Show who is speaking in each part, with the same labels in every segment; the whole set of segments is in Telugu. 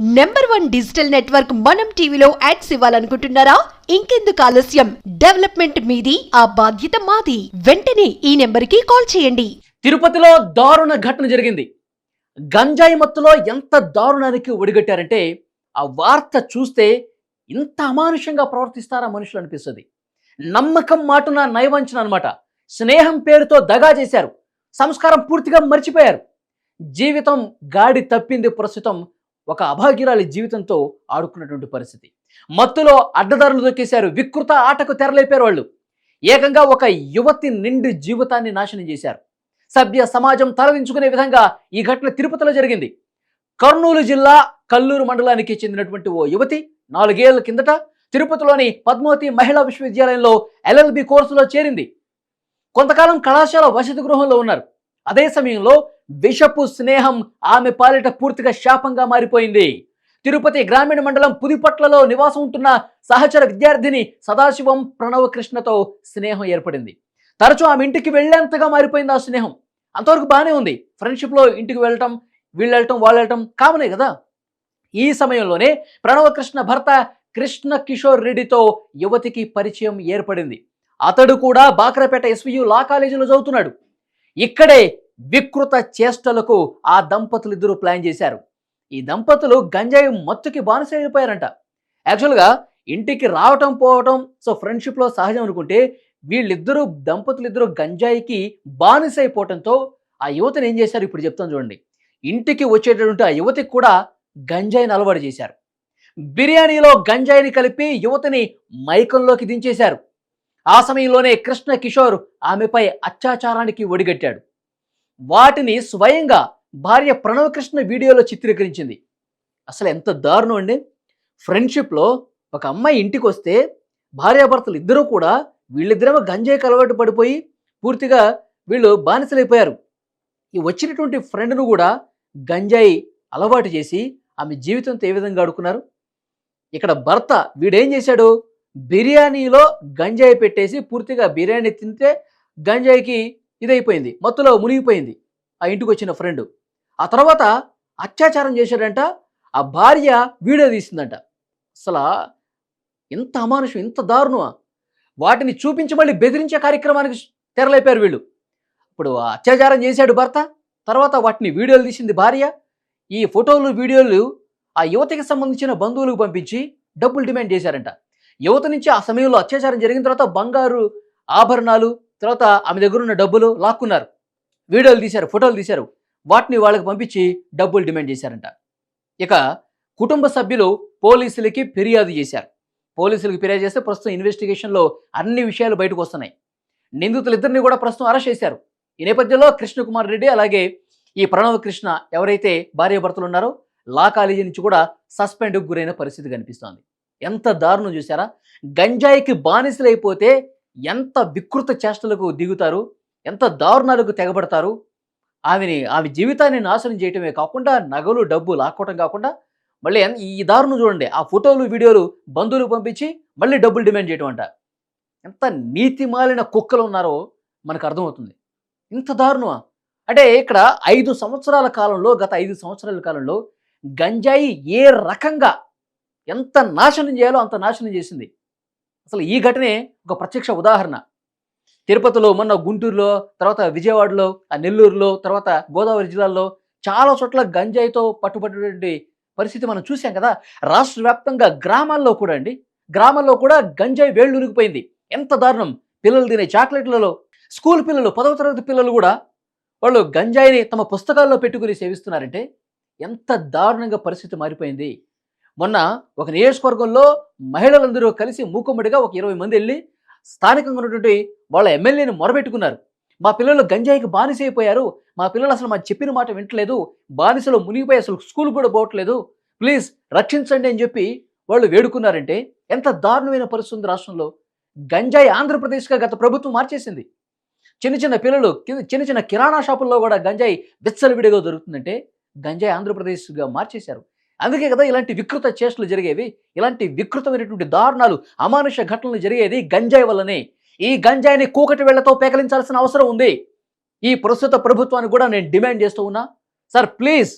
Speaker 1: నెంబర్ వన్ డిజిటల్ నెట్వర్క్ మనం టీవీలో యాడ్స్ ఇవ్వాలనుకుంటున్నారా? ఇంకెందుకు ఆలస్యం? డెవలప్మెంట్ మీది ఆ బాధ్యత మాది. వెంటనే ఈ నెంబర్కి కాల్ చేయండి.
Speaker 2: తిరుపతిలో దారుణ ఘటన జరిగింది. గంజాయి మత్తులో ఎంత దారుణానికి ఒడిగట్టారంటే ఆ వార్త చూస్తే ఇంత అమానుషంగా ప్రవర్తిస్తారా మనుషులు అనిపిస్తుంది. నమ్మకం మాటున నయవంచన అనమాట స్నేహం పేరుతో దగా చేశారు. సంస్కారం పూర్తిగా మర్చిపోయారు. జీవితం గాడి తప్పింది ప్రస్తుతం ఒక అభాగ్యురాలి జీవితంతో ఆడుకున్నటువంటి పరిస్థితి. మత్తులో అడ్డదారులు దొక్కేశారు వికృత ఆటకు తెరలేపారు వాళ్ళు. ఏకంగా ఒక యువతి నిండు జీవితాన్ని నాశనం చేశారు. సభ్య సమాజం తలదించుకునే విధంగా ఈ ఘటన తిరుపతిలో జరిగింది. కర్నూలు జిల్లా కల్లూరు మండలానికి చెందినటువంటి ఓ యువతి నాలుగేళ్ళ కిందట తిరుపతిలోని పద్మావతి మహిళా విశ్వవిద్యాలయంలో ఎల్ఎల్బి కోర్సులో చేరింది. కొంతకాలం కళాశాల వసతి గృహంలో ఉన్నారు. అదే సమయంలో విషపు స్నేహం ఆమె పాలిట పూర్తిగా శాపంగా మారిపోయింది. తిరుపతి గ్రామీణ మండలం పుదిపట్లలో నివాసం ఉంటున్న సహచర విద్యార్థిని సదాశివం ప్రణవ కృష్ణతో స్నేహం ఏర్పడింది. తరచూ ఆమె ఇంటికి వెళ్ళేంతగా మారిపోయింది ఆ స్నేహం. అంతవరకు బాగానే ఉంది. ఫ్రెండ్షిప్లో ఇంటికి వెళ్ళటం వీళ్ళు వెళ్ళటం వాళ్ళు వెళ్ళటం కామనే కదా? ఈ సమయంలోనే ప్రణవకృష్ణ భర్త కృష్ణ కిషోర్ రెడ్డితో యువతికి పరిచయం ఏర్పడింది. అతడు కూడా బాక్రపేట ఎస్వియు లా కాలేజీలో చదువుతున్నాడు. ఇక్కడే వికృత చేష్టలకు ఆ దంపతులు ఇద్దరు ప్లాన్ చేశారు. ఈ దంపతులు గంజాయి మత్తుకి బానిసైపోయారంట. యాక్చువల్గా ఇంటికి రావటం పోవటం సో ఫ్రెండ్షిప్లో సహజం అనుకుంటే వీళ్ళిద్దరూ దంపతులు ఇద్దరు గంజాయికి బానిసైపోవటంతో ఆ యువతను ఏం చేశారు ఇప్పుడు చెప్తాను చూడండి. ఇంటికి వచ్చేటటువంటి ఆ యువతికి కూడా గంజాయిని అలవాటు చేశారు. బిర్యానీలో గంజాయిని కలిపి యువతిని మైకంలోకి దించేశారు. ఆ సమయంలోనే కృష్ణ కిషోర్ ఆమెపై అత్యాచారానికి ఒడిగట్టాడు. వాటిని స్వయంగా భార్య ప్రణవకృష్ణ వీడియోలో చిత్రీకరించింది. అసలు ఎంత దారుణం అండి. ఫ్రెండ్షిప్లో ఒక అమ్మాయి ఇంటికి వస్తే భార్యాభర్తలు ఇద్దరూ కూడా వీళ్ళిద్దరేమో గంజాయికి అలవాటు పడిపోయి పూర్తిగా వీళ్ళు బానిసలైపోయారు. ఈ వచ్చినటువంటి ఫ్రెండ్ను కూడా గంజాయి అలవాటు చేసి ఆమె జీవితంతో ఏ విధంగా ఆడుకున్నారు? ఇక్కడ భర్త వీడేం చేశాడు? బిర్యానీలో గంజాయి పెట్టేసి పూర్తిగా బిర్యానీ తింటే గంజాయికి ఇదైపోయింది. మత్తులో మునిగిపోయింది. ఆ ఇంటికి వచ్చిన ఫ్రెండ్. ఆ తర్వాత అత్యాచారం చేశాడంట. ఆ భార్య వీడియో తీసిందంట. అసలు ఇంత అమానుషం ఇంత దారుణమా? వాటిని చూపించి మళ్ళీ బెదిరించే కార్యక్రమానికి తెరలేపారు వీళ్ళు. ఇప్పుడు ఆ అత్యాచారం చేశాడు భర్త. తర్వాత వాటిని వీడియోలు తీసింది భార్య. ఈ ఫోటోలు వీడియోలు ఆ యువతికి సంబంధించిన బంధువులకు పంపించి డబ్బులు డిమాండ్ చేశారంట. యువత నుంచి ఆ సమయంలో అత్యాచారం జరిగిన తర్వాత బంగారు ఆభరణాలు తర్వాత ఆమె దగ్గర ఉన్న డబ్బులు లాక్కున్నారు. వీడియోలు తీశారు ఫోటోలు తీశారు. వాటిని వాళ్ళకి పంపించి డబ్బులు డిమాండ్ చేశారంట. ఇక కుటుంబ సభ్యులు పోలీసులకి ఫిర్యాదు చేశారు. పోలీసులకు ఫిర్యాదు చేస్తే ప్రస్తుతం ఇన్వెస్టిగేషన్లో అన్ని విషయాలు బయటకు వస్తున్నాయి. నిందితులిద్దరిని కూడా ప్రస్తుతం అరెస్ట్ చేశారు. ఈ నేపథ్యంలో కృష్ణకుమార్ రెడ్డి అలాగే ఈ ప్రణవ్ కృష్ణ ఎవరైతే భార్యాభర్తలు ఉన్నారో లా కాలేజీ నుంచి కూడా సస్పెండ్కు గురైన పరిస్థితి కనిపిస్తోంది. ఎంత దారుణం చూసారా గంజాయికి బానిసలైపోతే ఎంత వికృత చేష్టలకు దిగుతారు ఎంత దారుణాలకు తెగబడతారు ఆమెని ఆమె జీవితాన్ని నాశనం చేయటమే కాకుండా నగలు డబ్బు లాక్కోవటం కాకుండా మళ్ళీ ఈ దారుణం చూడండి ఆ ఫోటోలు వీడియోలు బంధువులు పంపించి మళ్ళీ డబ్బులు డిమాండ్ చేయటం అంట ఎంత నీతిమాలిన కుక్కలు ఉన్నారో మనకు అర్థమవుతుంది. ఇంత దారుణమా? అంటే ఇక్కడ ఐదు సంవత్సరాల కాలంలో గత ఐదు సంవత్సరాల కాలంలో గంజాయి ఏ రకంగా ఎంత నాశనం చేయాలో అంత నాశనం చేసింది. అసలు ఈ ఘటనే ఒక ప్రత్యక్ష ఉదాహరణ. తిరుపతిలో మొన్న గుంటూరులో తర్వాత విజయవాడలో ఆ నెల్లూరులో తర్వాత గోదావరి జిల్లాల్లో చాలా చోట్ల గంజాయితో పట్టుబడినటువంటి పరిస్థితి మనం చూసాం కదా. రాష్ట్ర వ్యాప్తంగా గ్రామాల్లో కూడా అండి. గ్రామాల్లో కూడా గంజాయి వేళ్ళు ఉరిగిపోయింది ఎంత దారుణం. పిల్లలు తినే చాక్లెట్లలో స్కూల్ పిల్లలు పదవ తరగతి పిల్లలు కూడా వాళ్ళు గంజాయిని తమ పుస్తకాల్లో పెట్టుకుని సేవిస్తున్నారంటే ఎంత దారుణంగా పరిస్థితి మారిపోయింది. మొన్న ఒక నియోజకవర్గంలో మహిళలందరూ కలిసి మూకుమ్మడిగా ఒక ఇరవై మంది వెళ్ళి స్థానికంగా ఉన్నటువంటి వాళ్ళ ఎమ్మెల్యేని మొరబెట్టుకున్నారు. మా పిల్లలు గంజాయికి బానిస అయిపోయారు మా పిల్లలు అసలు మా చెప్పిన మాట వింటలేదు. బానిసలో మునిగిపోయి అసలు స్కూల్ కూడా పోవట్లేదు. ప్లీజ్ రక్షించండి అని చెప్పి వాళ్ళు వేడుకున్నారంటే ఎంత దారుణమైన పరిస్థితి ఉంది రాష్ట్రంలో. గంజాయి ఆంధ్రప్రదేశ్గా గత ప్రభుత్వం మార్చేసింది. చిన్న చిన్న పిల్లలు చిన్న చిన్న కిరాణా షాపుల్లో కూడా గంజాయి విచ్చలవిడిగా దొరుకుతుందంటే గంజాయి ఆంధ్రప్రదేశ్గా మార్చేశారు. అందుకే కదా ఇలాంటి వికృత చేష్టలు జరిగేవి ఇలాంటి వికృతమైనటువంటి దారుణాలు అమానుష ఘటనలు జరిగేది గంజాయి వల్లనే. ఈ గంజాయిని కూకటి వేళ్ళతో పేకలించాల్సిన అవసరం ఉంది. ఈ ప్రస్తుత ప్రభుత్వాన్ని కూడా నేను డిమాండ్ చేస్తూ ఉన్నా. సార్ ప్లీజ్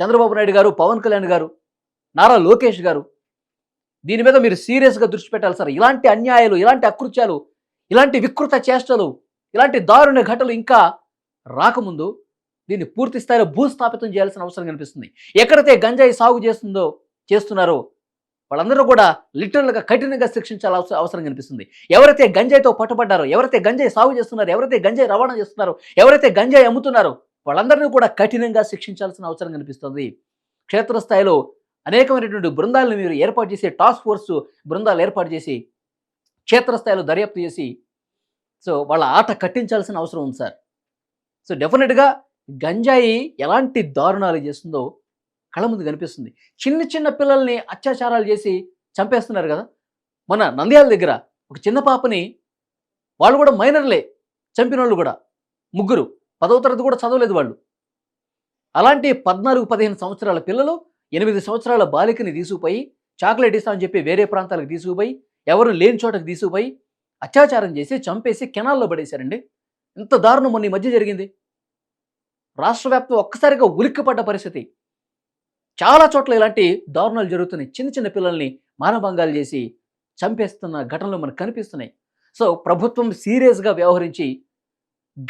Speaker 2: చంద్రబాబు నాయుడు గారు పవన్ కళ్యాణ్ గారు నారా లోకేష్ గారు దీని మీద మీరు సీరియస్గా దృష్టి పెట్టాలి సార్. ఇలాంటి అన్యాయాలు ఇలాంటి అకృత్యాలు ఇలాంటి వికృత చేష్టలు ఇలాంటి దారుణ ఘటనలు ఇంకా రాకముందు దీన్ని పూర్తి స్థాయిలో భూస్థాపితం చేయాల్సిన అవసరం కనిపిస్తుంది. ఎక్కడైతే గంజాయి సాగు చేస్తుందో చేస్తున్నారో వాళ్ళందరూ కూడా లిటరల్గా కఠినంగా శిక్షించాల అవసరం కనిపిస్తుంది. ఎవరైతే గంజాయితో పట్టుబడ్డారో ఎవరైతే గంజాయి సాగు చేస్తున్నారో ఎవరైతే గంజాయి రవాణా చేస్తున్నారో ఎవరైతే గంజాయి అమ్ముతున్నారో వాళ్ళందరినీ కూడా కఠినంగా శిక్షించాల్సిన అవసరం కనిపిస్తుంది. క్షేత్రస్థాయిలో అనేకమైనటువంటి బృందాలను మీరు ఏర్పాటు చేసి టాస్క్ ఫోర్స్ బృందాలు ఏర్పాటు చేసి క్షేత్రస్థాయిలో దర్యాప్తు చేసి సో వాళ్ళ ఆట కట్టించాల్సిన అవసరం ఉంది సార్. సో డెఫినెట్గా గంజాయి ఎలాంటి దారుణాలు చేస్తుందో కళ్ళ ముందు కనిపిస్తుంది. చిన్న చిన్న పిల్లల్ని అత్యాచారాలు చేసి చంపేస్తున్నారు కదా. మన నంద్యాల దగ్గర ఒక చిన్న పాపని వాళ్ళు కూడా మైనర్లే చంపిన వాళ్ళు కూడా ముగ్గురు. పదవ తరగతి కూడా చదవలేదు వాళ్ళు. అలాంటి పద్నాలుగు పదిహేను సంవత్సరాల పిల్లలు ఎనిమిది సంవత్సరాల బాలికని తీసుకుపోయి చాక్లెట్ ఇస్తామని చెప్పి వేరే ప్రాంతాలకు తీసుకుపోయి ఎవరు లేని చోటకి తీసుకుపోయి అత్యాచారం చేసి చంపేసి కెనాల్లో పడేశారండి. ఇంత దారుణం మొన్న ఈ మధ్య జరిగింది. రాష్ట్ర వ్యాప్తం ఒక్కసారిగా ఉలిక్కిపడ్డ పరిస్థితి. చాలా చోట్ల ఇలాంటి దారుణాలు జరుగుతున్నాయి. చిన్న చిన్న పిల్లల్ని మానభంగాలు చేసి చంపేస్తున్న ఘటనలు మనకు కనిపిస్తున్నాయి. సో ప్రభుత్వం సీరియస్గా వ్యవహరించి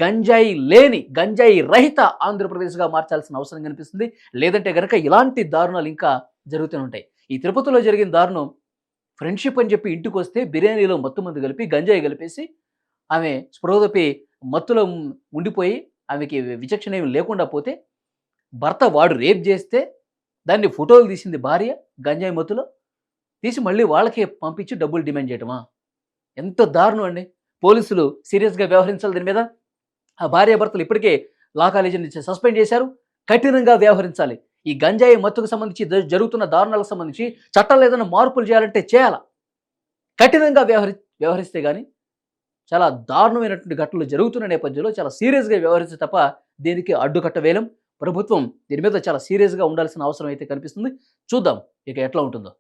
Speaker 2: గంజాయి లేని గంజాయి రహిత ఆంధ్రప్రదేశ్గా మార్చాల్సిన అవసరం కనిపిస్తుంది. లేదంటే గనక ఇలాంటి దారుణాలు ఇంకా జరుగుతూనే ఉంటాయి. ఈ తిరుపతిలో జరిగిన దారుణం ఫ్రెండ్షిప్ అని చెప్పి ఇంటికి వస్తే బిర్యానీలో మత్తు మందు కలిపి గంజాయి కలిపేసి ఆమె స్పృహదపి మత్తులో ఉండిపోయి ఆమెకి విచక్షణ ఏమి లేకుండా పోతే భర్త వాడు రేప్ చేస్తే దాన్ని ఫోటోలు తీసింది భార్య గంజాయి మత్తులో తీసి మళ్ళీ వాళ్ళకే పంపించి డబ్బులు డిమాండ్ చేయటమా? ఎంత దారుణం అండి. పోలీసులు సీరియస్గా వ్యవహరించాలి దీని మీద. ఆ భార్య భర్తలు ఇప్పటికే లా కాలేజీ నుంచి సస్పెండ్ చేశారు. కఠినంగా వ్యవహరించాలి. ఈ గంజాయి మత్తుకు సంబంధించి జరుగుతున్న దారుణాలకు సంబంధించి చట్టాలు ఏదైనా మార్పులు చేయాలంటే చేయాలా? కఠినంగా వ్యవహరి వ్యవహరిస్తే కానీ చాలా దారుణమైనటువంటి ఘటనలు జరుగుతున్న నేపథ్యంలో చాలా సీరియస్గా వ్యవహరిస్తే తప్ప దీనికి అడ్డుకట్ట వేలం ప్రభుత్వం దీని మీద చాలా సీరియస్గా ఉండాల్సిన అవసరం అయితే కనిపిస్తుంది. చూద్దాం ఇక ఎట్లా ఉంటుందో.